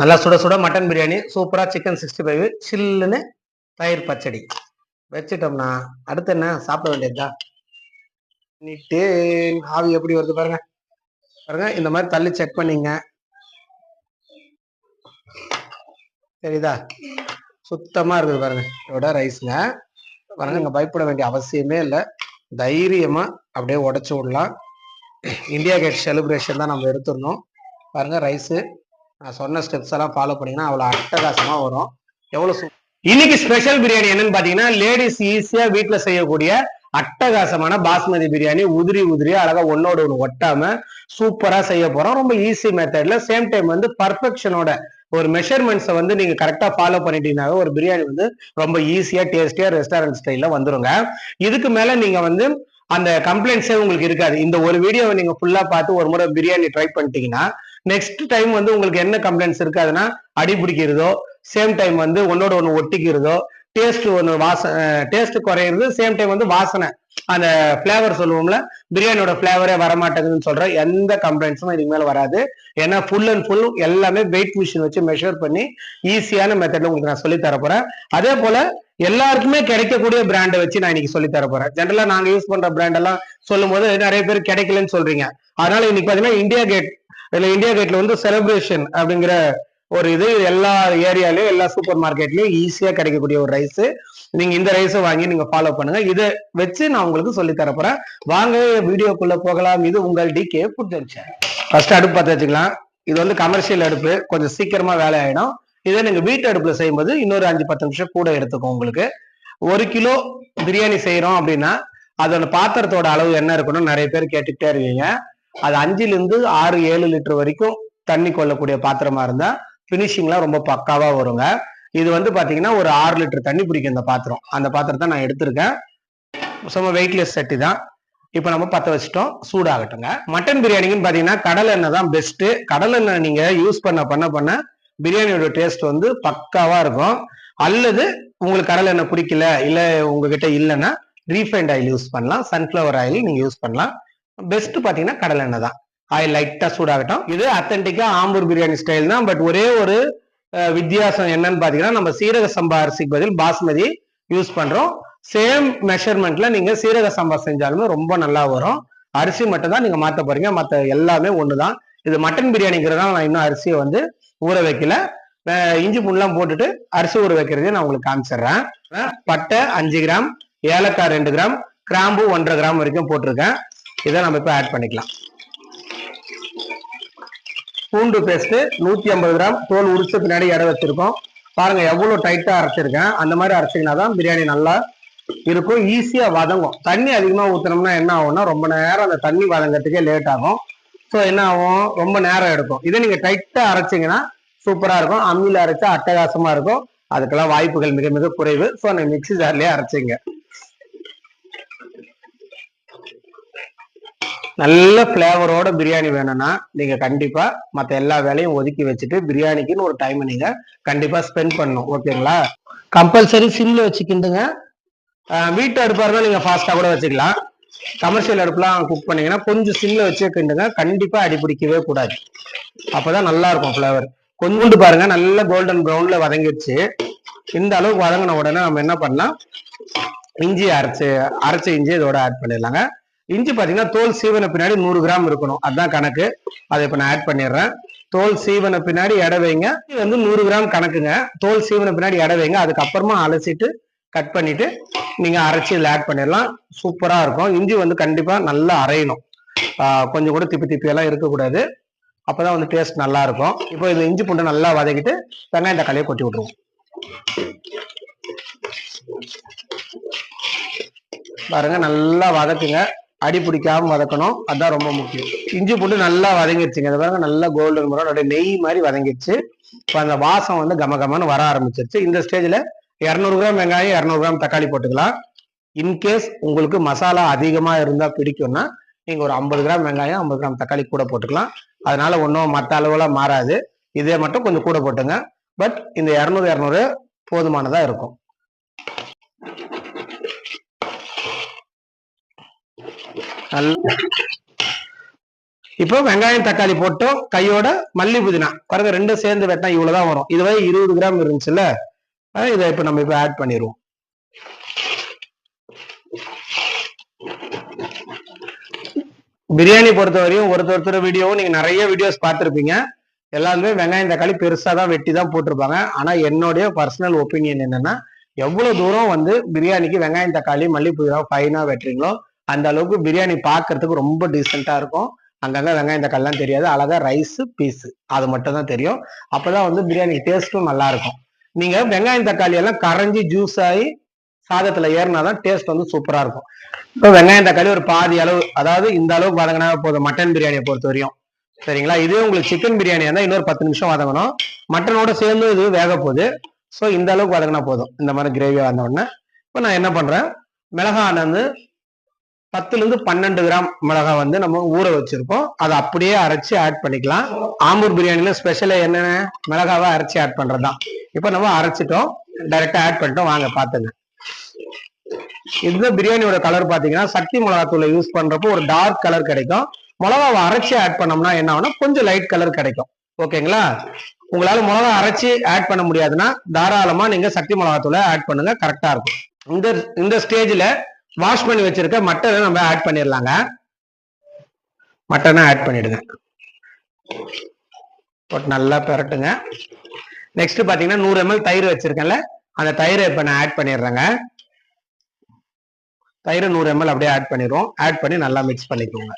நல்லா சுட சுட மட்டன் பிரியாணி சூப்பராக சிக்கன் சிக்ஸ்டி ஃபைவ் சில்லுன்னு தயிர் பச்சடி. வச்சுட்டோம்னா அடுத்து என்ன? சாப்பிட வேண்டியதுதான் நீட்டு ஆவி எப்படி வருது பாருங்க. பாருங்க இந்த மாதிரி தள்ளி செக் பண்ணிங்க. சரிதா சுத்தமாக இருக்குது பாருங்க. இதோட ரைஸ்ங்க பாருங்க இங்கே பயப்பட வேண்டிய அவசியமே இல்லை. தைரியமாக அப்படியே உடச்சி விடலாம். இந்தியா கேட் செலிப்ரேஷன் தான் நம்ம எடுத்துடணும். பாருங்க ரைஸு நான் சொன்ன ஸ்டெப்ஸ் எல்லாம் ஃபாலோ பண்ணீங்கன்னா அவ்வளோ அட்டகாசமா வரும். எவ்வளோ இன்னைக்கு ஸ்பெஷல் பிரியாணி என்னன்னு பாத்தீங்கன்னா லேடிஸ் ஈஸியா வீட்டில் செய்யக்கூடிய அட்டகாசமான பாஸ்மதி பிரியாணி. உதிரி உதிரியா அழகா ஒன்னோட ஒன்று ஒட்டாம சூப்பரா செய்ய போறோம். ரொம்ப ஈஸி மெத்தட்ல சேம் டைம் வந்து பர்ஃபெக்ஷனோட ஒரு மெஷர்மெண்ட்ஸை வந்து நீங்க கரெக்டா ஃபாலோ பண்ணிட்டீங்கன்னாவே ஒரு பிரியாணி வந்து ரொம்ப ஈஸியா டேஸ்டியா ரெஸ்டாரண்ட் ஸ்டைல்ல வந்துருங்க. இதுக்கு மேல நீங்க வந்து அந்த கம்ப்ளைண்ட்ஸே உங்களுக்கு இருக்காது. இந்த ஒரு வீடியோவை நீங்க ஃபுல்லா பார்த்து ஒரு முறை பிரியாணி ட்ரை பண்ணிட்டீங்கன்னா நெக்ஸ்ட் டைம் வந்து உங்களுக்கு என்ன கம்ப்ளைண்ட்ஸ் இருக்காதுன்னா அடி பிடிக்கிறதோ சேம் டைம் வந்து ஒன்னோட ஒன்று ஒட்டிக்கிறதோ டேஸ்ட் ஒன்று வாச டேஸ்ட் குறையிறது சேம் டைம் வந்து வாசனை. அந்த ஃப்ளேவர் சொல்லுவோம்ல பிரியாணியோட ஃப்ளேவரே வரமாட்டேங்குதுன்னு சொல்ற எந்த கம்ப்ளைண்ட்ஸும் இதுக்கு மேலே வராது. ஏன்னா ஃபுல் அண்ட் ஃபுல் எல்லாமே வெயிட் மிஷின் வச்சு மெஷர் பண்ணி ஈஸியான மெத்தட்ல உங்களுக்கு நான் சொல்லி தர அதே போல எல்லாருக்குமே கிடைக்கக்கூடிய பிராண்டை வச்சு நான் இன்னைக்கு சொல்லி தர போறேன். ஜென்ரலா நாங்க யூஸ் பண்ற பிராண்ட் எல்லாம் சொல்லும் போது நிறைய பேர் கிடைக்கலன்னு சொல்றீங்க. அதனால இன்னைக்கு பாத்தீங்கன்னா இந்தியா கேட் இதுல இந்தியா கேட்ல வந்து செலிப்ரேஷன் அப்படிங்கிற ஒரு இது எல்லா ஏரியாலையும் எல்லா சூப்பர் மார்க்கெட்லயும் ஈஸியா கிடைக்கக்கூடிய ஒரு ரைஸ் நீங்க இந்த ரைஸை வாங்கி நீங்க ஃபாலோ பண்ணுங்க. இதை வச்சு நான் உங்களுக்கு சொல்லி தரப்போறேன் வாங்க வீடியோக்குள்ள போகலாம். இது உங்கள் T K Food Junction first அடுப்பு பார்த்து வச்சுக்கலாம். இது வந்து கமர்ஷியல் அடுப்பு. கொஞ்சம் சீக்கிரமா வேலை ஆயிடும். இதே நீங்க வீட்டு அடுப்புல செய்யும்போது இன்னொரு அஞ்சு பத்து நிமிஷம் கூட எடுத்துக்கும் உங்களுக்கு. ஒரு கிலோ பிரியாணி செய்யறோம் அப்படின்னா அதோட பாத்திரத்தோட அளவு என்ன இருக்கணும்? நிறைய பேர் கேட்டுக்கிட்டே இருக்கீங்க. அது அஞ்சுல இருந்து ஆறு ஏழு லிட்டர் வரைக்கும் தண்ணி கொள்ளக்கூடிய பாத்திரமா இருந்தா பினிஷிங்லாம் ரொம்ப பக்காவா வருங்க. இது வந்து பாத்தீங்கன்னா ஒரு ஆறு லிட்டர் தண்ணி பிடிக்கும் இந்த பாத்திரம். அந்த பாத்திரத்தை நான் எடுத்திருக்கேன். சும்மா வெயிட்லெஸ் சட்டி தான். இப்போ நம்ம பத்த வச்சுட்டோம். சூடாகட்டுங்க. மட்டன் பிரியாணிக்குன்னு பாத்தீங்கன்னா கடல் எண்ணெய் தான் பெஸ்ட் கடல் எண்ணெய் நீங்க யூஸ் பண்ண பண்ண பண்ண பிரியாணியோட டேஸ்ட் வந்து பக்காவா இருக்கும். அல்லது உங்களுக்கு கடல் எண்ணெய் பிடிக்கல இல்ல உங்ககிட்ட இல்லைன்னா ரீஃபைண்ட் ஆயில் யூஸ் பண்ணலாம். சன்ஃபிளவர் ஆயில் நீங்க யூஸ் பண்ணலாம். பெஸ்ட் பாத்தீங்கன்னா கடலை எண்ணெய் தான். ஆயில் லைட்டா சூடாகட்டும். இது அத்தன்டிக்கா ஆம்பூர் பிரியாணி ஸ்டைல் தான். பட் ஒரே ஒரு வித்தியாசம் என்னன்னு பாத்தீங்கன்னா நம்ம சீரக சம்பா அரிசிக்கு பதில் பாஸ்மதி யூஸ் பண்றோம். சேம் மெஷர்மெண்ட்ல நீங்க சீரக சம்பா செஞ்சாலுமே ரொம்ப நல்லா வரும். அரிசி மட்டும் தான் நீங்க மாத்த போறீங்க. மற்ற எல்லாமே ஒண்ணுதான் இது மட்டன் பிரியாணிங்கிறதுனால நான் இன்னும் அரிசியை வந்து ஊற வைக்கல. இஞ்சி புண்ணெலாம் போட்டுட்டு அரிசி ஊற வைக்கிறதையும் நான் உங்களுக்கு காமிச்சிடுறேன். பட்டை அஞ்சு கிராம் ஏலக்காய் ரெண்டு கிராம் கிராம்பு ஒன்றரை கிராம் வரைக்கும் போட்டிருக்கேன். இதை நம்ம இப்போ ஆட் பண்ணிக்கலாம். பூண்டு பேஸ்ட் நூத்தி ஐம்பது கிராம் தோல் உரிச்ச பின்னாடி எடை வச்சிருக்கோம். பாருங்க எவ்வளவு டைட்டா அரைச்சிருக்கேன். அந்த மாதிரி அரைச்சிங்கன்னா தான் பிரியாணி நல்லா இருக்கும். ஈஸியா வதங்கும். தண்ணி அதிகமா ஊத்துனோம்னா என்ன ஆகும்னா ரொம்ப நேரம் அந்த தண்ணி வதங்கிறதுக்கே லேட் ஆகும். ஸோ என்ன ஆகும்? ரொம்ப நேரம் எடுக்கும். இதை நீங்க டைட்டாக அரைச்சிங்கன்னா சூப்பரா இருக்கும். அம்மியில அரைச்சா அட்டகாசமா இருக்கும். அதுக்கெல்லாம் வாய்ப்புகள் மிக மிக குறைவு. ஸோ நீங்கள் மிக்ஸி ஜார்லேயே அரைச்சிங்க. நல்ல ஃப்ளேவரோட பிரியாணி வேணும்னா நீங்க கண்டிப்பா மற்ற எல்லா வேலையும் ஒதுக்கி வச்சுட்டு பிரியாணிக்குன்னு ஒரு டைம் நீங்க கண்டிப்பா ஸ்பெண்ட் பண்ணணும். ஓகேங்களா கம்பல்சரி சில்லு வச்சுக்கிண்டுங்க வீட்டு அடுப்பாக இருந்தால் நீங்க ஃபாஸ்டா கூட வச்சுக்கலாம். கமர்ஷியல் அடுப்புலாம் குக் பண்ணீங்கன்னா கொஞ்சம் சில்லு வச்சே கிண்டுங்க கண்டிப்பா அடி பிடிக்கவே கூடாது. அப்பதான் நல்லா இருக்கும் ஃப்ளேவர் கொஞ்சோண்டு பாருங்க. நல்ல கோல்டன் ப்ரௌன்ல வதங்கிடுச்சு இந்த அளவுக்கு வதங்கின உடனே நம்ம என்ன பண்ணலாம்? இஞ்சி அரைச்சு அரைச்ச இஞ்சி இதோட ஆட் பண்ணிடலாங்க. இஞ்சி பாத்தீங்கன்னா தோல் சீவன பின்னாடி நூறு கிராம் இருக்கணும். அதுதான் கணக்கு. அதை இப்ப நான் ஆட் பண்ணிடுறேன். தோல் சீவன பின்னாடி எடை வைங்க. இது வந்து நூறு கிராம் கணக்குங்க. தோல் சீவன பின்னாடி எடை வைங்க. அதுக்கப்புறமா அலசிட்டு கட் பண்ணிட்டு நீங்க அரைச்சி இதில் ஆட் பண்ணிடலாம். சூப்பரா இருக்கும். இஞ்சி வந்து கண்டிப்பா நல்லா அரையணும். கொஞ்சம் கூட திப்பி திப்பி எல்லாம் இருக்கக்கூடாது. அப்பதான் வந்து டேஸ்ட் நல்லா இருக்கும். இப்போ இந்த இஞ்சி பூண்டு நல்லா வதக்கிட்டு வெங்காயம் தக்காளியை கொட்டி விட்டுருவோம். பாருங்க நல்லா வதக்குங்க. அடி பிடிக்காம வதக்கணும். அதுதான் ரொம்ப முக்கியம். இஞ்சி பூண்டு நல்லா வதங்கிடுச்சுங்க அது பாருங்க நல்லா கோல்டன் ப்ரௌன் அப்படியே நெய் மாதிரி வதங்கிடுச்சு இப்போ அந்த வாசம் வந்து கமகமன்னு வர ஆரம்பிச்சிருச்சு. இந்த ஸ்டேஜில் இரநூறு கிராம் வெங்காயம் இரநூறு கிராம் தக்காளி போட்டுக்கலாம். இன்கேஸ் உங்களுக்கு மசாலா அதிகமாக இருந்தால் பிடிக்கும்னா நீங்கள் ஒரு ஐம்பது கிராம் வெங்காயம் ஐம்பது கிராம் தக்காளி கூட போட்டுக்கலாம். அதனால ஒன்றும் மற்ற அளவுலாம் மாறாது. இதே மட்டும் கொஞ்சம் கூட போட்டுங்க. பட் இந்த இரநூறு இரநூறு போதுமானதாக இருக்கும். நல்ல இப்போ வெங்காயம் தக்காளி போட்டோம். கையோட மல்லி புதினா. பாருங்க ரெண்டும் சேர்ந்து வெட்டினா இவ்வளவுதான் வரும். இதுவே இருபது கிராம் இருந்துச்சுல்ல? இதை இப்போ நம்ம இப்போ ஆட் பண்ணிடுவோம் பிரியாணி பொறுத்த வரையும் ஒருத்தர் ஒருத்தர் வீடியோவும் நீங்க நிறைய வீடியோஸ் பார்த்துருப்பீங்க. எல்லாருமே வெங்காயம் தக்காளி பெருசா தான் வெட்டி தான் போட்டிருப்பாங்க. ஆனா என்னுடைய பர்சனல் ஒப்பீனியன் என்னன்னா எவ்வளவு தூரம் வந்து பிரியாணிக்கு வெங்காயம் தக்காளி மல்லிப்பூ ஃபைனா வெட்டுறீங்களோ அந்த அளவுக்கு பிரியாணி பார்க்கறதுக்கு ரொம்ப டீசெண்டா இருக்கும். அங்கங்க வெங்காயம் தக்காளிலாம் தெரியாது. அழகா ரைஸ் பீஸ் அது மட்டும் தான் தெரியும். அப்பதான் வந்து பிரியாணி டேஸ்ட்டும் நல்லா இருக்கும். நீங்க வெங்காயம் தக்காளி எல்லாம் கரைஞ்சி ஜூஸ் ஆகி சாதத்துல ஏறினாதான் டேஸ்ட் வந்து சூப்பரா இருக்கும். இப்போ வெங்காயம் தக்காளி ஒரு பாதி அளவு அதாவது இந்த அளவுக்கு வதங்கினா போதும். மட்டன் பிரியாணியை பொறுத்த வரையும் சரிங்களா? இதே உங்களுக்கு சிக்கன் பிரியாணி இருந்தால் இன்னொரு பத்து நிமிஷம் வதங்கணும். மட்டனோட சேர்ந்து இது வேக போகுது. ஸோ இந்த அளவுக்கு வதங்கினா போதும். இந்த மாதிரி கிரேவியாக வந்த உடனே. இப்போ நான் என்ன பண்றேன்? மிளகாய் வந்து பத்துல இருந்து பன்னெண்டு கிராம் மிளகாய் வந்து நம்ம ஊற வச்சிருக்கோம். அதை அப்படியே அரைச்சி ஆட் பண்ணிக்கலாம். ஆம்பூர் பிரியாணில ஸ்பெஷல் என்னென்ன மிளகாவை அரைச்சி ஆட் பண்றதுதான் இப்போ நம்ம அரைச்சிட்டோம். டைரக்டா ஆட் பண்ணிட்டோம். வாங்க பாத்துங்க இதுதான் பிரியாணியோட கலர் பாத்தீங்கன்னா சக்தி மிளகாத்தூளை யூஸ் பண்றப்போ ஒரு டார்க் கலர் கிடைக்கும். மிளகாவை அரைச்சி ஆட் பண்ணோம்னா என்ன ஆகும்னா கொஞ்சம் லைட் கலர் கிடைக்கும். ஓகேங்களா உங்களால மிளகா அரைச்சி ஆட் பண்ண முடியாதுன்னா தாராளமா நீங்க சக்தி மிளகாத்தூளை ஆட் பண்ணுங்க. கரெக்டா இருக்கும். இந்த இந்த ஸ்டேஜ்ல வாஷ் பண்ணி வச்சிருக்க மட்டனை நம்ம ஆட் பண்ணிடலாங்க மட்டனை ஆட் பண்ணிடுங்க. போட்டு நல்லா பெரட்டுங்க. நெக்ஸ்ட் பாத்தீங்கன்னா நூறு எம்எல் தயிர் வச்சிருக்கேன்ல அந்த தயிரை இப்ப நான் ஆட் பண்ணிடுறேங்க. தயிரை நூறு எம்எல் அப்படியே ஆட் பண்ணிடுவோம். ஆட் பண்ணி நல்லா மிக்ஸ் பண்ணிக்கோங்க.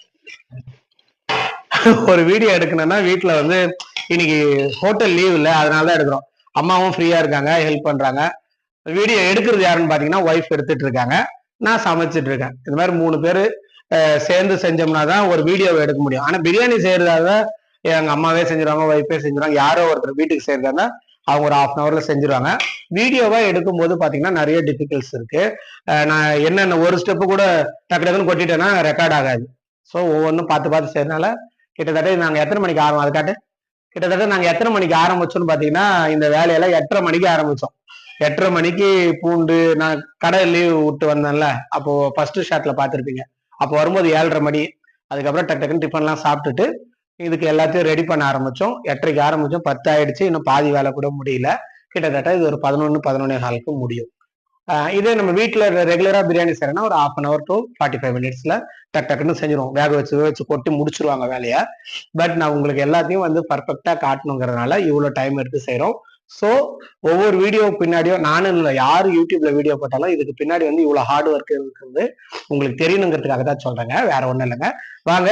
ஒரு வீடியோ எடுக்கணும்னா வீட்டில் வந்து இன்னைக்கு ஹோட்டல் லீவ் இல்லை அதனால தான் எடுக்கிறோம். அம்மாவும் ஃப்ரீயா இருக்காங்க ஹெல்ப் பண்றாங்க. வீடியோ எடுக்கிறது யாருன்னு பாத்தீங்கன்னா ஒய்ஃப் எடுத்துட்டு இருக்காங்க. நான் சமைச்சிட்டு இருக்கேன். இந்த மாதிரி மூணு பேர் சேர்ந்து செஞ்சோம்னா தான் ஒரு வீடியோவை எடுக்க முடியும். ஆனா பிரியாணி செய்யறதாக எங்க அம்மாவே செஞ்சிருவாங்க ஒய்ஃபே செஞ்சிருவாங்க யாரோ ஒருத்தர் வீட்டுக்கு செய்யறதா அவங்க ஒரு ஹாஃப் அன் ஹவர்ல செஞ்சிருவாங்க. வீடியோவா எடுக்கும்போது பாத்தீங்கன்னா நிறைய டிஃபிகல்ட்ஸ் இருக்கு. நான் என்னென்ன ஒரு ஸ்டெப்பு கூட டக்கு டக்குன்னு கொட்டிட்டேன்னா ரெக்கார்ட் ஆகாது. ஸோ ஒவ்வொன்றும் பார்த்து பார்த்து செய்யறதுனால கிட்டத்தட்ட நாங்கள் எத்தனை மணிக்கு ஆரம்பம் அதுக்காட்டு கிட்டத்தட்ட நாங்கள் எத்தனை மணிக்கு ஆரம்பிச்சோம்னு பார்த்தீங்கன்னா இந்த வேலையெல்லாம் எட்டரை மணிக்கு ஆரம்பிச்சோம். எட்டரை மணிக்கு பூண்டு நான் கடை லீவ் விட்டு வந்தேன்ல அப்போ ஃபர்ஸ்ட் ஷாட்ல பார்த்துருப்பீங்க. அப்போ வரும்போது ஏழரை மணி அதுக்கப்புறம் டக்கு டக்குன்னு டிஃபன்லாம் சாப்பிட்டுட்டு இதுக்கு எல்லாத்தையும் ரெடி பண்ண ஆரம்பிச்சோம். எட்டரைக்கு ஆரம்பிச்சோம் பத்து ஆயிடுச்சு இன்னும் பாதி வேலை கூட முடியல. கிட்டத்தட்ட இது ஒரு பதினொன்று பதினொன்னே காலுக்கு முடியும். இதே நம்ம வீட்டில் ரெகுலராக பிரியாணி செய்யறோம்னா ஒரு half an hour to forty five மினிட்ஸில் டக் டக்குன்னு செஞ்சிருவோம். வேக வச்சு வேக வச்சு கொட்டி முடிச்சிருவாங்க வேலையை. பட் நான் உங்களுக்கு எல்லாத்தையும் வந்து பர்ஃபெக்டாக காட்டணுங்கிறதுனால இவ்வளோ டைம் எடுத்து செய்கிறோம் ஸோ ஒவ்வொரு வீடியோ பின்னாடியும் நானும் இல்லை யார் யூடியூப்ல வீடியோ போட்டாலும் இதுக்கு பின்னாடி வந்து இவ்வளோ ஹார்ட் ஒர்க் இருக்கிறது உங்களுக்கு தெரியணுங்கிறதுக்காக தான் சொல்றேங்க வேற ஒன்றும் இல்லைங்க. வாங்க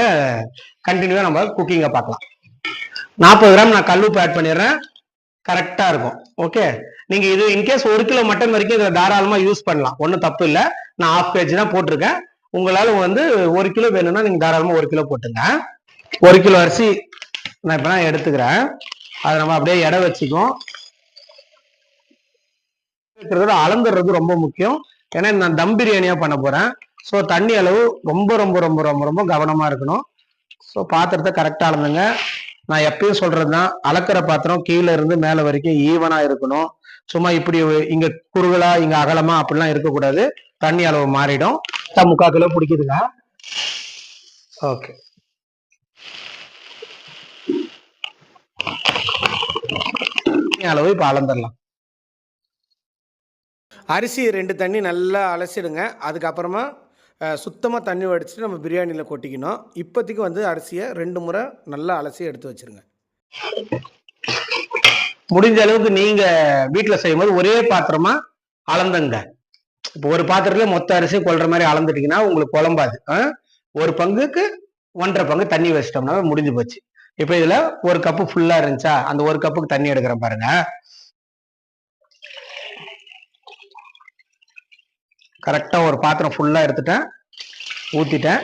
கண்டினியூவா நம்ம குக்கிங்கை பார்க்கலாம். நாற்பது கிராம் நான் கல்லுப்பு ஆட் பண்ணிடுறேன். கரெக்டாக இருக்கும். ஓகே நீங்கள் இது இன்கேஸ் ஒரு கிலோ மட்டன் வரைக்கும் இதை தாராளமாக யூஸ் பண்ணலாம். ஒன்றும் தப்பு இல்லை. நான் ஆஃப் கேஜி தான் போட்டிருக்கேன். உங்களால் வந்து ஒரு கிலோ வேணும்னா நீங்கள் தாராளமாக ஒரு கிலோ போட்டுங்க. ஒரு கிலோ அரிசி நான் இப்போ நான் எடுத்துக்கிறேன். அதை நம்ம அப்படியே எடை வச்சுக்குவோம். இருக்கிறத அளந்துடுறது ரொம்ப முக்கியம். ஏன்னா நான் தம் பிரியாணியா பண்ண போறேன். ஸோ தண்ணி அளவு ரொம்ப ரொம்ப ரொம்ப ரொம்ப ரொம்ப கவனமா இருக்கணும். ஸோ பாத்திரத்தை கரெக்டாக அளந்துங்க. நான் எப்பயும் சொல்றதுதான் அளக்கிற பாத்திரம் கீழே இருந்து மேலே வரைக்கும் ஈவனா இருக்கணும். சும்மா இப்படி இங்க குறுகலா இங்க அகலமா அப்படிலாம் இருக்கக்கூடாது. தண்ணி அளவு மாறிடும். முக்கா முக்கால் கிலோ பிடிக்குதுங்க. ஓகே அளவு இப்ப அளந்துடலாம். அரிசி ரெண்டு தண்ணி நல்லா அலசிடுங்க. அதுக்கப்புறமா சுத்தமாக தண்ணி வடிச்சிட்டு நம்ம பிரியாணியில் கொட்டிக்கணும். இப்போதைக்கு வந்து அரிசியை ரெண்டு முறை நல்லா அலசி எடுத்து வச்சிருங்க. முடிஞ்ச அளவுக்கு நீங்கள் வீட்டில் செய்யும்போது ஒரே பாத்திரமா அளந்துங்க. இப்போ ஒரு பாத்திரத்துல மொத்த அரிசி கொள்ற மாதிரி அளந்துட்டீங்கன்னா உங்களுக்கு குழம்பாது. ஆ? ஒரு பங்குக்கு ஒன்றரை பங்கு தண்ணி வச்சிட்டோம்னா முடிஞ்சு போச்சு. இப்போ இதில் ஒரு கப்பு ஃபுல்லாக இருந்துச்சா? அந்த ஒரு கப்புக்கு தண்ணி எடுக்கிறேன் பாருங்கள் கரெக்டாக ஒரு பாத்திரம் ஃபுல்லாக எடுத்துட்டேன். ஊற்றிட்டேன்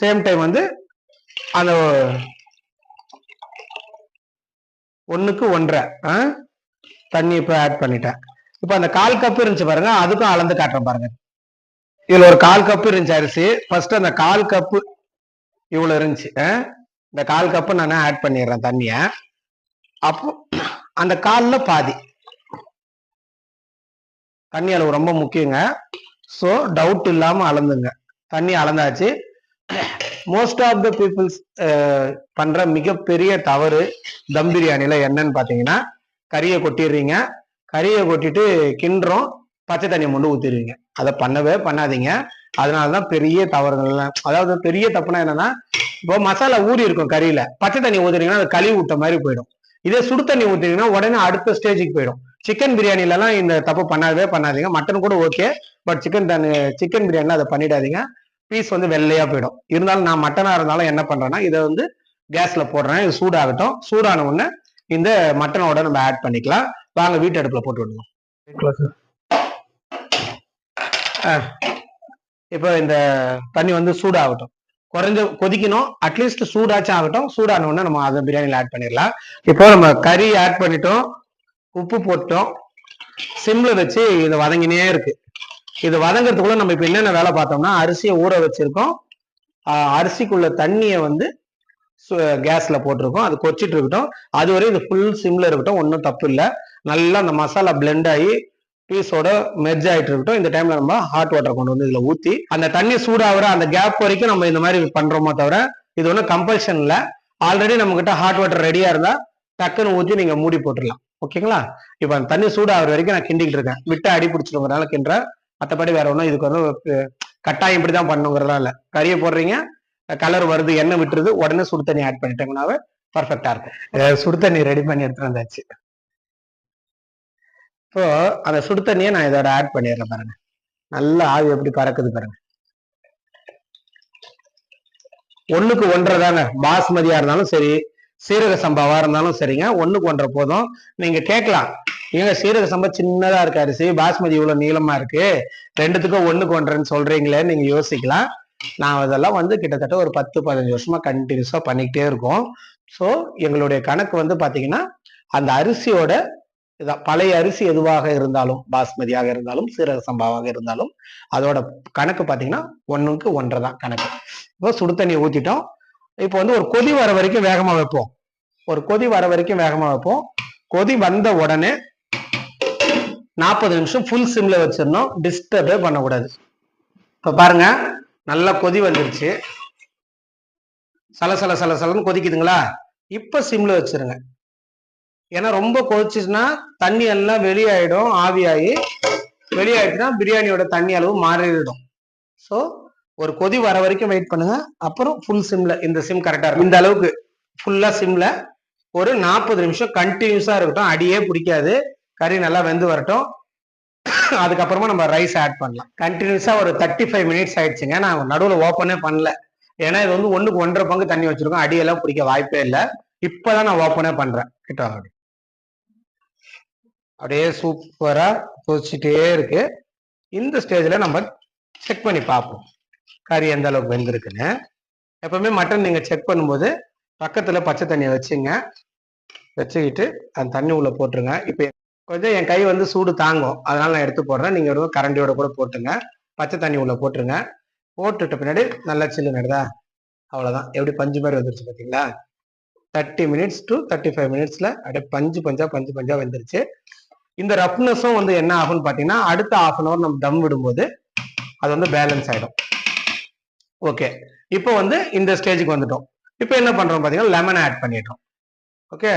சேம் டைம் வந்து அந்த ஒன்றுக்கு ஒன்றரை ஆ? தண்ணி இப்போ ஆட் பண்ணிட்டேன். இப்போ அந்த கால் கப் இருந்துச்சு பாருங்க அதுக்கும் அளந்து காட்டுறேன் பாருங்க. இதில் ஒரு கால் கப்பு இருந்துச்சு அரிசி. ஃபர்ஸ்ட் அந்த கால் கப்பு இவ்வளோ இருந்துச்சு ஆ? இந்த கால் கப்பு நான் ஆட் பண்ணிடுறேன் தண்ணியை. அப்போ அந்த காலில் பாதி. தண்ணி அளவு ரொம்ப முக்கியங்க. ஸோ டவுட் இல்லாம அளந்துங்க. தண்ணி அளந்தாச்சு. மோஸ்ட் ஆஃப் த பீப்புள்ஸ் பண்ற மிகப்பெரிய தவறு தம் பிரியாணில என்னன்னு பாத்தீங்கன்னா கறியை கொட்டிடுறீங்க. கறியை கொட்டிட்டு கிண்டுறோம். பச்சை தண்ணியை மட்டும் ஊத்திடுவீங்க. அதை பண்ணவே பண்ணாதீங்க. அதனாலதான் பெரிய தவறுகள்லாம் அதாவது பெரிய தப்புனா என்னன்னா இப்போ மசாலா ஊறி இருக்கும் கறியில. பச்சை தண்ணி ஊத்துறீங்கன்னா அது கழுவி விட்ட மாதிரி போயிடும். இதே சுடு தண்ணி ஊத்துறீங்கன்னா உடனே அடுத்த ஸ்டேஜுக்கு போயிடும். சிக்கன் பிரியாணிலலாம் இந்த தப்பு பண்ணாதே பண்ணாதீங்க. மட்டன் கூட ஓகே பட் சிக்கன் தண்ணி சிக்கன் பிரியாணி அதை பண்ணிடாதீங்க. பீஸ் வந்து வெள்ளையாக போயிடும். இருந்தாலும் நான் மட்டனாக இருந்தாலும் என்ன பண்ணுறேன்னா இதை வந்து கேஸில் போடுறேன். இது சூடாகட்டும். சூடான உடனே இந்த மட்டனோட நம்ம ஆட் பண்ணிக்கலாம். வாங்க வீட்டு அடுப்பில் போட்டு விடுவோம். இப்போ இந்த தண்ணி வந்து சூடாகட்டும். குறைஞ்ச கொதிக்கணும். அட்லீஸ்ட் சூடாச்சும் ஆகட்டும். சூடான உடனே நம்ம அதை பிரியாணியில் ஆட் பண்ணிடலாம். இப்போ நம்ம கறி ஆட் பண்ணிட்டோம். உப்பு போட்டோம். சிம்ல வச்சு இதை வதங்கினே இருக்கு. இது வதங்கிறதுக்குள்ள நம்ம இப்போ என்னென்ன வேலை பார்த்தோம்னா அரிசியை ஊற வச்சிருக்கோம். அரிசிக்குள்ள தண்ணியை வந்து கேஸ்ல போட்டிருக்கோம். அது கொச்சிட்டு இருக்கட்டும். அது வரையும் இது ஃபுல் சிம்ல இருக்கட்டும். ஒன்றும் தப்பு இல்லை. நல்லா அந்த மசாலா பிளெண்ட் ஆகி பீஸோட மெர்ஜ் ஆகிட்டு இருக்கட்டும். இந்த டைம்ல நம்ம ஹாட் வாட்டர் கொண்டு வந்து இதுல ஊத்தி அந்த தண்ணி சூடாகிற அந்த கேப் வரைக்கும் நம்ம இந்த மாதிரி பண்றோமா தவிர இது ஒன்றும் கம்பல்ஷன் இல்லை. ஆல்ரெடி நம்மகிட்ட ஹாட் வாட்டர் ரெடியா இருந்தா டக்குன்னு ஊற்றி நீங்க மூடி போட்டுடலாம். ஓகேங்களா? இப்போ அந்த தண்ணி சூடாகிற வரைக்கும் நான் கிண்டிக்கிட்டு இருக்கேன். விட்டு அடி பிடிச்சிருங்கிறனால கிண்டுறேன். மற்றபடி வேற ஒன்றும் இதுக்கு வந்து கட்டாயம் இப்படி தான் பண்ணுங்கிறதா இல்லை. கறியை போடுறீங்க கலர் வருது எண்ணெய் விட்டுருது உடனே சுடு தண்ணி ஆட் பண்ணிட்டோம்னாவே பர்ஃபெக்டா இருக்கும். சுடு தண்ணி ரெடி பண்ணி எடுத்துட்டு வந்தாச்சு. இப்போ அந்த சுடு தண்ணியை நான் இதோட ஆட் பண்ணிடுறேன் பாருங்க. நல்லா ஆவி எப்படி பறக்குது பாருங்க. ஒண்ணுக்கு ஒன்றரை தாங்க பாஸ்மதியா இருந்தாலும் சரி சீரக சம்பாவா இருந்தாலும் சரிங்க. ஒண்ணுக்கு ஒன்றரை போதும். நீங்க கேட்கலாம். ஏங்க சீரக சம்பா சின்னதா இருக்கு அரிசி பாஸ்மதி இவ்வளவு நீளமா இருக்கு. ரெண்டுத்துக்கும் ஒண்ணுக்கு ஒன்றரைன்னு சொல்றீங்களே நீங்க யோசிக்கலாம். நான் அதெல்லாம் வந்து கிட்டத்தட்ட ஒரு பத்து பதினஞ்சு வருஷமா கண்டினியூஸா பண்ணிக்கிட்டே இருக்கோம். ஸோ எங்களுடைய கணக்கு வந்து பாத்தீங்கன்னா அந்த அரிசியோட இதான். பழைய அரிசி எதுவாக இருந்தாலும் பாஸ்மதியாக இருந்தாலும் சீரக சம்பாவாக இருந்தாலும் அதோட கணக்கு பாத்தீங்கன்னா ஒண்ணுக்கு ஒன்றரை தான் கணக்கு. இப்போ சுடு தண்ணி ஊத்திட்டோம். இப்போ வந்து ஒரு கொதி வர வரைக்கும் வேகமா வைப்போம். ஒரு கொதி வர வரைக்கும் வேகமா வைப்போம். கொதி வந்த உடனே நாற்பது நிமிஷம் ஃபுல் சிம்ல வச்சிடணும். டிஸ்டர்பே பண்ணக்கூடாது. இப்போ பாருங்க நல்லா கொதி வந்துருச்சு. சல சல சல சலன்னு கொதிக்குதுங்களா? இப்போ சிம்ல வச்சிருங்க. ஏன்னா ரொம்ப கொதிச்சுச்சுன்னா தண்ணி எல்லாம் வெளியாயிடும் ஆவியாகி வெளியாயிடுச்சுன்னா பிரியாணியோட தண்ணி அளவு மாறிடும் ஸோ ஒரு கொதி வர வரைக்கும் வெயிட் பண்ணுங்க. அப்புறம் ஃபுல் சிம்ல இந்த சிம் கரெக்டாக இருக்கும். இந்த அளவுக்கு ஃபுல்லா சிம்ல ஒரு நாற்பது நிமிஷம் கண்டினியூஸாக இருக்கட்டும். அடியே பிடிக்காது. கறி நல்லா வெந்து வரட்டும். அதுக்கப்புறமா நம்ம ரைஸ் ஆட் பண்ணலாம். கண்டினியூஸாக ஒரு தேர்ட்டி ஃபைவ் மினிட்ஸ் ஆயிடுச்சுங்க. நான் நடுவில் ஓப்பனே பண்ணல. ஏன்னா இது வந்து ஒன்றுக்கு ஒன்றரை பங்கு தண்ணி வச்சிருக்கோம். அடியெல்லாம் பிடிக்க வாய்ப்பே இல்லை. இப்பதான் நான் ஓப்பனே பண்ணுறேன் கிட்ட வாங்க அப்படி. அப்படியே சூப்பராக கொதிச்சுட்டே இருக்கு. இந்த ஸ்டேஜில் நம்ம செக் பண்ணி பார்ப்போம். கறி எந்த அளவுக்கு வெந்திருக்குன்னு. எப்பவுமே மட்டன் நீங்கள் செக் பண்ணும்போது பக்கத்துல பச்சை தண்ணியை வச்சுங்க. வச்சுக்கிட்டு அந்த தண்ணி உள்ள போட்டுருங்க. இப்போ கொஞ்சம் என் கை வந்து சூடு தாங்கும். அதனால நான் எடுத்து போடுறேன். நீங்க ஒரு கரண்டியோட கூட போட்டுங்க. பச்சை தண்ணி உள்ள போட்டுருங்க. போட்டுட்ட பின்னாடி நல்லா சில்லு நடுதா அவ்வளவுதான். எப்படி பஞ்சு மாதிரி வந்துருச்சு பாத்தீங்களா? Thirty minutes to thirty five மினிட்ஸ்ல அப்படியே பஞ்சு பஞ்சா பஞ்சு பஞ்சா வந்துருச்சு. இந்த ரஃப்னஸும் வந்து என்ன ஆகும்னு பாத்தீங்கன்னா அடுத்த ஹாஃப் அன் அவர் நம்ம தம் விடும்போது அது வந்து பேலன்ஸ் ஆயிடும். ஓகே இப்போ வந்து இந்த ஸ்டேஜுக்கு வந்துட்டோம். இப்போ என்ன பண்றோம் பாத்தீங்கன்னா லெமன் ஆட் பண்ணிடுறோம். ஓகே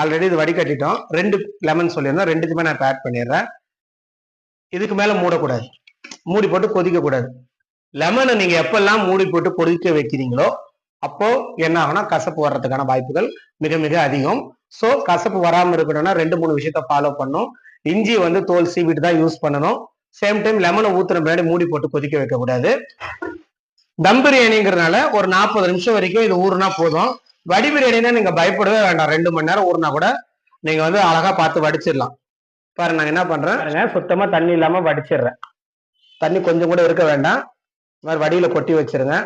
ஆல்ரெடி இது வடிகட்டிட்டோம். ரெண்டு லெமன் சொல்லியிருந்தோம் ரெண்டுக்குமே நான் இப்போ ஆட் பண்ணிடுறேன். இதுக்கு மேல மூடக்கூடாது. மூடி போட்டு கொதிக்க கூடாது லெமனை நீங்க எப்பெல்லாம் மூடி போட்டு கொதிக்க வைக்கிறீங்களோ அப்போ என்ன ஆகும்னா கசப்பு வர்றதுக்கான வாய்ப்புகள் மிக மிக அதிகம். ஸோ கசப்பு வராம இருக்கணும்னா ரெண்டு மூணு விஷயத்த ஃபாலோ பண்ணும் இஞ்சி வந்து தோல் சீவிட்டு தான் யூஸ் பண்ணணும். சேம் டைம் லெமனை ஊத்துற பின்னாடி மூடி போட்டு கொதிக்க வைக்க கூடாது தம் பிரியாணிங்கிறதுனால ஒரு நாற்பது நிமிஷம் வரைக்கும் இது ஊறுனா போதும். வடி பிரியாணினா நீங்க பயப்படவே வேண்டாம். ரெண்டு மணி நேரம் ஊறுனா கூட நீங்க வந்து அழகா பார்த்து வடிச்சிடலாம். பாரு நான் என்ன பண்றேன்? சுத்தமா தண்ணி இல்லாம வடிச்சிடுறேன். தண்ணி கொஞ்சம் கூட இருக்க வேண்டாம். மாதிரி வடியில கொட்டி வச்சிருங்க.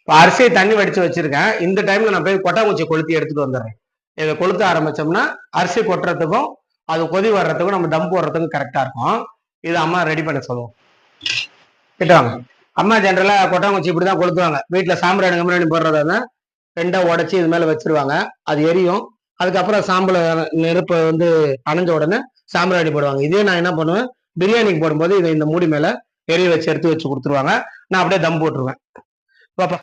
இப்ப அரிசியை தண்ணி வடிச்சு வச்சிருக்கேன். இந்த டைம்ல நான் போய் கொட்டாங்குச்சி கொளுத்தி எடுத்துட்டு வந்துடுறேன். இதை கொளுத்த ஆரம்பிச்சோம்னா அரிசி கொட்டுறதுக்கும் அது கொதி வர்றதுக்கும் நம்ம தம் போடுறதுக்கும் கரெக்டா இருக்கும். இது அம்மா ரெடி பண்ண சொல்லுவோம். திட்டுவாங்க. அம்மா ஜென்ரலா கொட்டாங்குச்சி இப்படிதான் கொளுத்துவாங்க. வீட்டுல சாம்பிராணி கம்பிராணி போடுறதா ரெண்டா உடச்சி இது மேல வச்சிருவாங்க. அது எரியும். அதுக்கப்புறம் சாம்பல நெருப்பை வந்து அணைஞ்ச உடனே சாம்பிராணி போடுவாங்க. இதே நான் என்ன பண்ணுவேன்? பிரியாணிக்கு போடும்போது இதை இந்த மூடி மேல எரிய வச்சு எடுத்து வச்சு கொடுத்துருவாங்க. நான் அப்படியே தம் போட்டுருவேன். பாப்பா.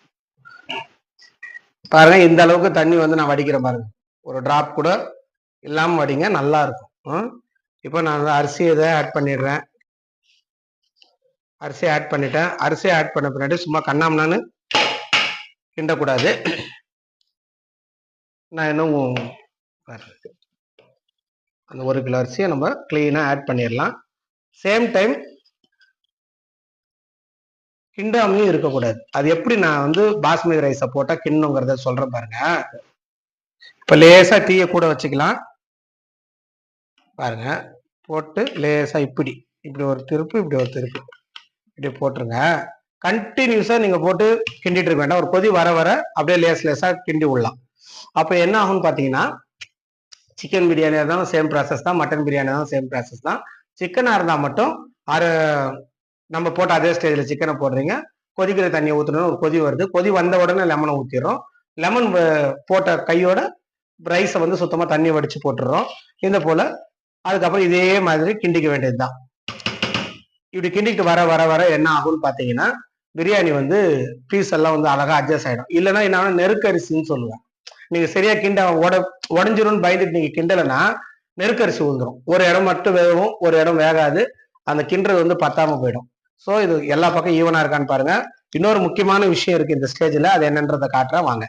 பாருங்க இந்த அளவுக்கு தண்ணி வந்து நான் வடிக்கிறேன் பாருங்க. ஒரு டிராப் கூட இல்லாம வடிங்க நல்லா இருக்கும். ம். இப்போ நான் அரிசி இதை ஆட் பண்ணிடுறேன். அரிசியை ஆட் பண்ணிட்டேன். அரிசியை ஆட் பண்ண பின்னாடி சும்மா கண்ணாமனான்னு கிண்டக்கூடாது. நான் இன்னும் அந்த ஒரு கிலோ அரிசியை நம்ம கிளீனாக ஆட் பண்ணிடலாம். சேம் டைம் கிண்டாமையும் இருக்கக்கூடாது. அது எப்படி நான் வந்து பாஸ்மதி ரைஸை போட்டால் கிண்ணுங்கிறத சொல்கிறேன் பாருங்க. இப்போ லேசாக டீயை கூட வச்சுக்கலாம். பாருங்க. போட்டு லேசாக இப்படி இப்படி ஒரு திருப்பு இப்படி ஒரு திருப்பு. இப்படி போட்டுருங்க. கண்டினியூஸாக நீங்கள் போட்டு கிண்டிட்டு இருக்க வேண்டாம். ஒரு கொதி வர வர அப்படியே லேஸ் லேஸாக கிண்டி விடலாம். அப்போ என்ன ஆகும்னு பார்த்தீங்கன்னா சிக்கன் பிரியாணியாக இருந்தாலும் சேம் ப்ராசஸ் தான். மட்டன் பிரியாணி தான் சேம் ப்ராசஸ் தான். சிக்கனாக இருந்தால் மட்டும் ஆறு நம்ம போட்ட அதே ஸ்டேஜில் சிக்கனை போடுறீங்க. கொதிக்கிற தண்ணியை ஊற்றணும் ஒரு கொதி வருது. கொதி வந்த உடனே லெமனை ஊற்றிடுறோம் லெமன் போட்ட கையோட ரைஸை வந்து சுத்தமாக தண்ணி வடித்து போட்டுடுறோம். இந்த போல் அதுக்கப்புறம் இதே மாதிரி கிண்டிக்க வேண்டியது தான் இப்படி கிண்டிக்கிட்டு வர வர வர என்ன ஆகும்னு பார்த்தீங்கன்னா பிரியாணி வந்து பீஸ் எல்லாம் வந்து அழகா அட்ஜஸ்ட் ஆகிடும் இல்லைன்னா என்ன நெருக்கரிசின்னு சொல்லுவேன் நீங்க சரியா கிண்ட உட உடஞ்சிரும்னு பயந்துட்டு நீங்க கிண்டலைன்னா நெருக்கரிசி விழுந்துரும் ஒரு இடம் மட்டும் வேகும் ஒரு இடம் வேகாது. அந்த கிண்டுறது வந்து பத்தாம போயிடும். ஸோ இது எல்லா பக்கம் ஈவனா இருக்கான்னு பாருங்க. இன்னொரு முக்கியமான விஷயம் இருக்கு இந்த ஸ்டேஜ்ல அது என்னன்றதை காட்டுறேன். வாங்க.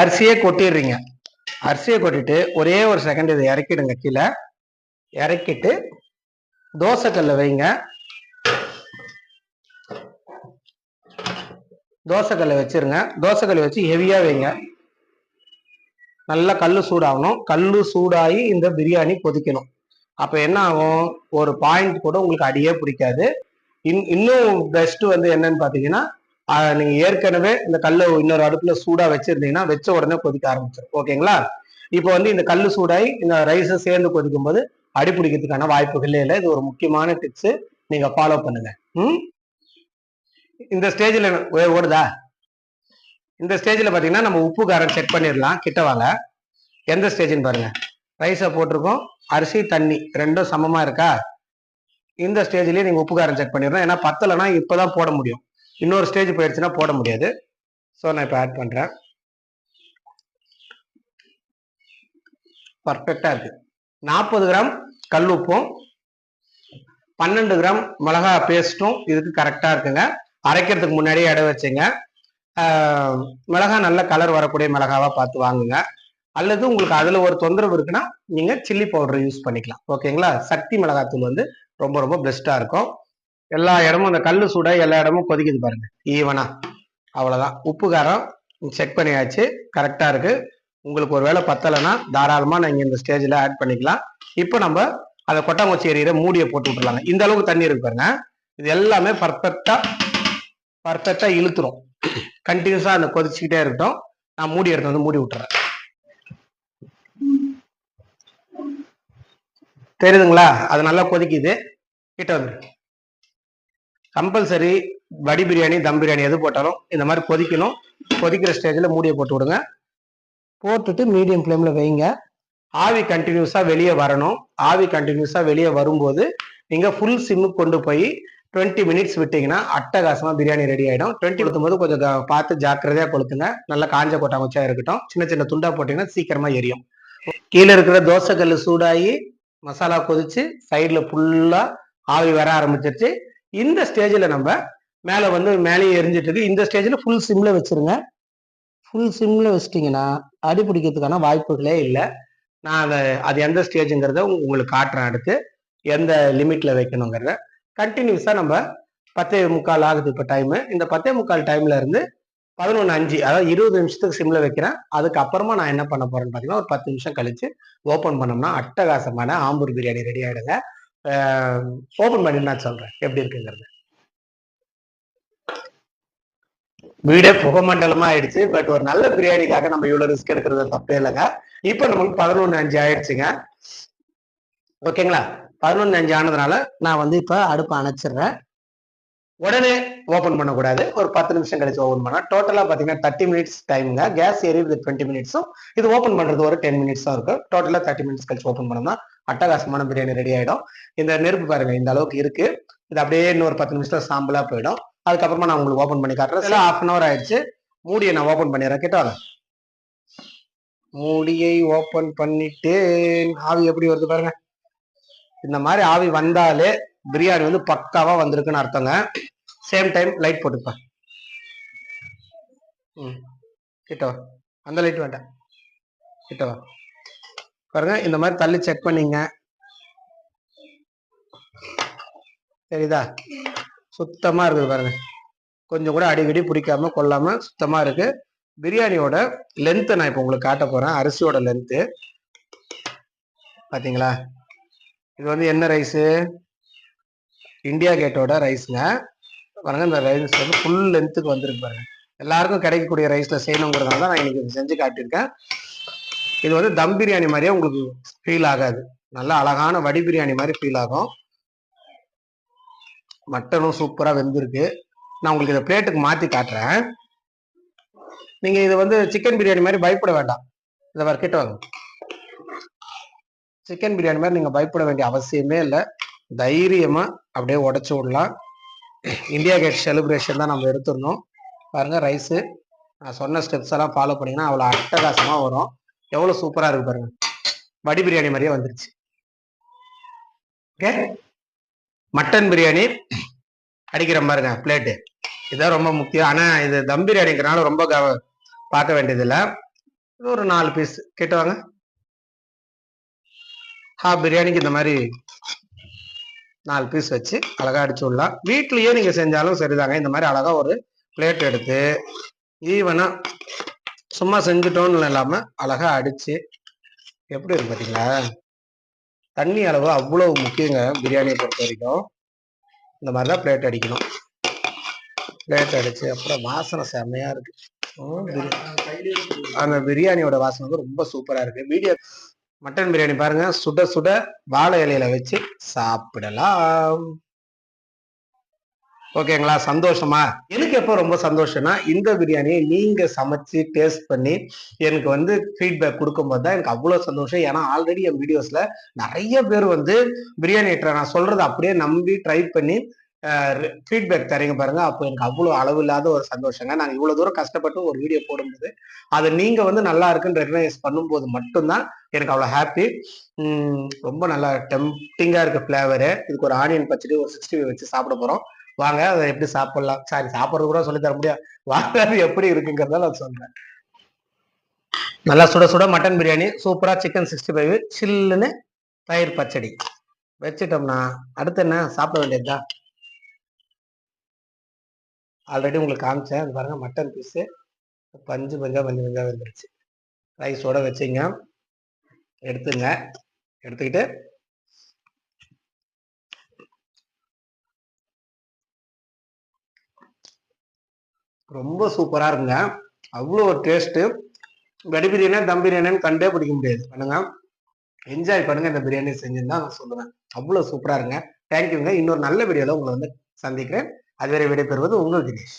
அரிசியே கொட்டிடுறீங்க. அரிசியை கொட்டிட்டு ஒரே ஒரு செகண்ட் இதை இறக்கிடுங்க கீழே. இறக்கிட்டு தோசைக்கல்ல வைங்க. தோசைக்கல்ல வச்சிருங்க. தோசைக்கல்ல வச்சு ஹெவியா வைங்க. நல்லா கல் சூடாகணும். கல் சூடாகி இந்த பிரியாணி கொதிக்கணும். அப்ப என்ன ஆகும்? ஒரு பாயிண்ட் கூட உங்களுக்கு அடியே பிடிக்காது. இன் இன்னும் பெஸ்ட் வந்து என்னன்னு பாத்தீங்கன்னா நீங்கள் நீங்க ஏற்கனவே இந்த கல்லை இன்னொரு அடுப்புல சூடா வச்சிருந்தீங்கன்னா வச்ச உடனே கொதிக்க ஆரம்பிச்சிடும் ஓகேங்களா? இப்போ வந்து இந்த கல் சூடாகி இந்த ரைஸை சேர்ந்து கொதிக்கும் போது அடிப்பிடிக்கிறதுக்கான வாய்ப்புகளே இல்லை. இது ஒரு முக்கியமான டிப்ஸ் நீங்க ஃபாலோ பண்ணுங்க. ம்? இந்த ஸ்டேஜ்ல ஓடுதா? இந்த ஸ்டேஜ்ல பாத்தீங்கன்னா நம்ம உப்பு காரம் செக் பண்ணிடலாம். கிட்ட வாங்க. எந்த ஸ்டேஜ்னு பாருங்க. ரைஸை போட்டிருக்கோம். அரிசி தண்ணி ரெண்டும் சமமா இருக்கா? இந்த ஸ்டேஜ்லயே நீங்க உப்பு காரம் செக் பண்ணிடணும் ஏன்னா பத்தலைன்னா இப்பதான் போட முடியும். இன்னொரு ஸ்டேஜ் போயிடுச்சுன்னா போட முடியாது. ஸோ நான் இப்போ ஆட் பண்றேன். பர்ஃபெக்டா இருக்கு. நாற்பது கிராம் கல் உப்பும் பன்னெண்டு கிராம் மிளகா பேஸ்ட்டும் இதுக்கு கரெக்டாக இருக்குங்க. அரைக்கிறதுக்கு முன்னாடியே இட வச்சுங்க. மிளகா நல்ல கலர் வரக்கூடிய மிளகாவாக பார்த்து வாங்குங்க. அல்லது உங்களுக்கு அதில் ஒரு தொந்தரவு இருக்குன்னா நீங்கள் சில்லி பவுடர் யூஸ் பண்ணிக்கலாம். ஓகேங்களா? சக்தி மிளகாத்தூள் வந்து ரொம்ப ரொம்ப பெஸ்ட்டாக இருக்கும். எல்லா இடமும் அந்த கல் சூட எல்லா இடமும் கொதிக்குது பாருங்க. ஈவனா. அவ்வளோதான் உப்பு காரம் செக் பண்ணியாச்சு. கரெக்டாக இருக்குது உங்களுக்கு ஒரு வேளை பத்தலைன்னா தாராளமாக நீங்கள் இந்த ஸ்டேஜில் ஆட் பண்ணிக்கலாம். இப்போ நம்ம அதை கொட்டாங்குச்சி எறிகிற மூடியை போட்டு விட்டுலாங்க இந்த அளவுக்கு தண்ணி இருக்கு பாருங்க. இது எல்லாமே பர்ஃபெக்டாக பர்ஃபெக்டாக இழுத்துரும். கண்டினியூஸாக அந்த கொதிச்சுக்கிட்டே இருக்கட்டும். நான் மூடி எடுத்து வந்து மூடி விட்டுறேன். தெரியுதுங்களா? அது நல்லா கொதிக்குது. கிட்ட வந்து. கம்பல்சரி வடி பிரியாணி தம் பிரியாணி எது போட்டாலும் இந்த மாதிரி கொதிக்கணும். கொதிக்கிற ஸ்டேஜில் மூடியை போட்டு விடுங்க. போட்டுட்டு மீடியம் ஃப்ளேமில் வைங்க. ஆவி கண்டினியூஸாக வெளியே வரணும். ஆவி கண்டினியூஸாக வெளியே வரும்போது நீங்கள் ஃபுல் சிம்மு கொண்டு போய் டுவெண்ட்டி மினிட்ஸ் விட்டீங்கன்னா அட்டகாசமாக பிரியாணி ரெடி ஆகிடும் டுவெண்ட்டி கொடுக்கும்போது கொஞ்சம் பார்த்து ஜாக்கிரதையாக கொளுத்துங்க. நல்லா காஞ்ச கொட்டாங்குச்சா இருக்கட்டும். சின்ன சின்ன துண்டா போட்டிங்கன்னா சீக்கிரமாக எரியும். கீழே இருக்கிற தோசைக்கல் சூடாகி மசாலா கொதிச்சு சைடில் ஃபுல்லாக ஆவி வர ஆரம்பிச்சிருச்சு. இந்த ஸ்டேஜில் நம்ம மேலே வந்து மேலேயே எரிஞ்சிட்டு இருக்கு. இந்த ஸ்டேஜில் ஃபுல் சிம்மில் வச்சிருங்க. ஃபுல் சிம்மில் வச்சிட்டிங்கன்னா அடி பிடிக்கிறதுக்கான வாய்ப்புகளே இல்லை. நான் அதை அது எந்த ஸ்டேஜுங்கிறத உங்களுக்கு காட்டுறேன் அடுத்து. எந்த லிமிட்டில் வைக்கணுங்கிறத. கண்டினியூஸாக நம்ம பத்தே முக்கால் ஆகுது இப்போ டைமு இந்த பத்தே முக்கால் டைம்ல இருந்து பதினொன்று அஞ்சு அதாவது இருபது நிமிஷத்துக்கு சிம்ல வைக்கிறேன். அதுக்கப்புறமா நான் என்ன பண்ண போறேன்னு பார்த்தீங்கன்னா ஒரு பத்து நிமிஷம் கழிச்சு ஓப்பன் பண்ணோம்னா அட்டகாசமான ஆம்பூர் பிரியாணி ரெடி ஆயிடுங்க. ஓப்பன் பண்ணி நான் சொல்றேன். எப்படி இருக்குங்கிறது. வீடே புகமண்டலமா ஆயிடுச்சு. பட் ஒரு நல்ல பிரியாணிக்காக நம்ம இவ்வளவு ரிஸ்க் எடுக்கிறது தப்பே இல்லைங்க. இப்போ நமக்கு பதினொன்னு அஞ்சு ஆயிடுச்சுங்க. ஓகேங்களா பதினொன்னு அஞ்சு ஆனதுனால நான் வந்து இப்போ அடுப்பை அணைச்சிடுறேன். உடனே ஓப்பன் பண்ணக்கூடாது. ஒரு பத்து நிமிஷம் கழிச்சு ஓப்பன் பண்ணா டோட்டலா பாத்தீங்கன்னா தேர்ட்டி மினிட்ஸ் டைமுங்க கேஸ் எரியுது டுவெண்ட்டி மினிட்ஸும் இது ஓப்பன் பண்றது ஒரு டென் மினிட்ஸும் இருக்கும். டோட்டலா தேர்ட்டி மினிட்ஸ் கழிச்சு ஓப்பன் பண்ணோம்னா அட்டகாசமான பிரியாணி ரெடி ஆயிடும். இந்த நெருப்பு பாருங்க இந்த அளவுக்கு இருக்கு. இது அப்படியே இன்னொரு பத்து நிமிஷத்துல சாம்பிளா போயிடும். அதுக்கப்புறமா நான் உங்களுக்கு ஓப்பன் பண்ணி காட்டுறேன். இல்லை ஹாஃப் அன் அவர் ஆயிடுச்சு. மூடியை நான் ஓப்பன் பண்ணிடுறேன். கிட்ட? மூடியை ஓப்பன் பண்ணிட்டு ஆவி எப்படி வருது பாருங்க. இந்த மாதிரி ஆவி வந்தாலே பிரியாணி வந்து பக்காவா வந்திருக்குன்னு அர்த்தங்க. சேம் டைம் லைட் போட்டுப்பேன் ம். கிட்ட? வா அந்த லைட் வேண்டாம். கிட்ட? வா பாருங்க இந்த மாதிரி தள்ளி செக் பண்ணீங்க. தெரியுதா? சுத்தமா இருக்குது பாருங்க. கொஞ்சம் கூட அடிக்கடி பிடிக்காம கொள்ளாம சுத்தமா இருக்கு. பிரியாணியோட லென்த்தை நான் இப்போ உங்களுக்கு காட்ட போறேன். அரிசியோட லென்த்து பாத்தீங்களா? இது வந்து என்ன ரைஸு இந்தியா கேட்டோட ரைஸுங்க பாருங்க இந்த ரைஸ் வந்து ஃபுல் லென்த்துக்கு வந்திருக்கு பாருங்க. எல்லாருக்கும் கிடைக்கக்கூடிய ரைஸ்ல செய்யணுங்கிறதுனால தான் நான் இன்னைக்கு செஞ்சு காட்டியிருக்கேன். இது வந்து தம் பிரியாணி மாதிரியே உங்களுக்கு ஃபீல் ஆகாது. நல்லா அழகான வடி பிரியாணி மாதிரி ஃபீல் ஆகும். மட்டனும் சூப்பராக வெந்திருக்கு. நான் உங்களுக்கு இதை பிளேட்டுக்கு மாற்றி காட்டுறேன். நீங்கள் இது வந்து சிக்கன் பிரியாணி மாதிரி பயப்பட வேண்டாம். இதை வர கிட்ட வாங்க. சிக்கன் பிரியாணி மாதிரி நீங்கள் பயப்பட வேண்டிய அவசியமே இல்லை. தைரியமாக அப்படியே உடச்சி விடலாம். இந்தியா கேட் செலிப்ரேஷன் தான் நம்ம எடுத்துடணும். பாருங்க ரைஸு நான் சொன்ன ஸ்டெப்ஸ் எல்லாம் ஃபாலோ பண்ணிங்கன்னா அவ்வளோ அட்டகாசமாக வரும். எவ்வளோ சூப்பராக இருக்கு பாருங்க. வடி பிரியாணி மாதிரியே வந்துருச்சு. ஓகே மட்டன் பிரியாணி அடிக்கிற பாருங்க பிளேட்டு இதுதான் ரொம்ப முக்கியம். ஆனா இது தம் பிரியாணிங்கிறனால ரொம்ப கவ- பார்க்க வேண்டியதில்லை. இது ஒரு நாலு பீஸ் கேட்டு வாங்க. ஹாஃப் பிரியாணிக்கு இந்த மாதிரி நாலு பீஸ் வச்சு அழகா அடிச்சு விடலாம். வீட்லேயே நீங்க செஞ்சாலும் சரிதாங்க. இந்த மாதிரி அழகா ஒரு பிளேட் எடுத்து ஈவனாக சும்மா செஞ்சுட்டோன்னு இல்லாமல் அழகா அடிச்சு எப்படி இருக்கு பாத்தீங்களா? தண்ணி அளவு அவ்வளவு முக்கியங்க பிரியாணியை பொறுத்த வரைக்கும். இந்த மாதிரி தான் பிளேட் அடிக்கணும். பிளேட் அடிச்சு அப்புறம் வாசனை செம்மையா இருக்கு. அந்த பிரியாணியோட வாசனை வந்து ரொம்ப சூப்பரா இருக்கு. வீடியோ மட்டன் பிரியாணி பாருங்க. சுட சுட வாழை இலையில வச்சு சாப்பிடலாம். ஓகேங்களா? சந்தோஷமா? எனக்கு எப்போ ரொம்ப சந்தோஷம்னா இந்த பிரியாணியை நீங்க சமைச்சு டேஸ்ட் பண்ணி எனக்கு வந்து ஃபீட்பேக் கொடுக்கும்போது தான் எனக்கு அவ்வளோ சந்தோஷம். ஏன்னா ஆல்ரெடி என் வீடியோஸ்ல நிறைய பேர் வந்து பிரியாணி நான் சொல்றதை அப்படியே நம்பி ட்ரை பண்ணி ஃபீட்பேக் தரீங்க பாருங்க. அப்போ எனக்கு அவ்வளோ அளவு இல்லாத ஒரு சந்தோஷங்க. நாங்கள் இவ்வளோ தூரம் கஷ்டப்பட்டு ஒரு வீடியோ போடும்போது அதை நீங்க வந்து நல்லா இருக்குன்னு ரெகனைஸ் பண்ணும்போது மட்டும்தான் எனக்கு அவ்வளோ ஹாப்பி ரொம்ப நல்லா டெம்டிங்காக இருக்க ஃப்ளேவரு இதுக்கு ஒரு ஆனியன் பச்சடி ஒரு சிக்ஸ்டி வச்சு சாப்பிட போகிறோம் வாங்க அதை எப்படி சாப்பிடலாம்? சாரி சாப்பிட்றது கூட சொல்லி தர முடியாது. வாங்க அது எப்படி இருக்குங்கிறத நான் சொல்றேன். நல்லா சுட சுட மட்டன் பிரியாணி சூப்பரா சிக்கன் சிக்ஸ்டி ஃபைவ் சில்லுன்னு தயிர் பச்சடி. வச்சுட்டோம்னா அடுத்து என்ன? சாப்பிட வேண்டியதுதான் ஆல்ரெடி உங்களுக்கு காமிச்சேன். அது பாருங்க மட்டன் பீஸு பஞ்சு பஞ்சா பஞ்சு பஞ்சா வந்துருச்சு. ரைஸோட வச்சுங்க. எடுத்துங்க. எடுத்துக்கிட்டு ரொம்ப சூப்பரா இருக்குங்க. அவ்வளோ ஒரு டேஸ்ட்டு வெடி பிரியாணி தம் பிரியாணின்னு கண்டே பிடிக்க முடியாது. பண்ணுங்க. என்ஜாய் பண்ணுங்க இந்த பிரியாணி செஞ்சுன்னு தான் நான் சொல்லுவேன். அவ்வளோ சூப்பரா இருங்க தேங்க்யூங்க இன்னொரு நல்ல வீடியோவில் உங்களை வந்து சந்திக்கிறேன். அதுவரை விடைபெறுவது உங்கள் தினேஷ்.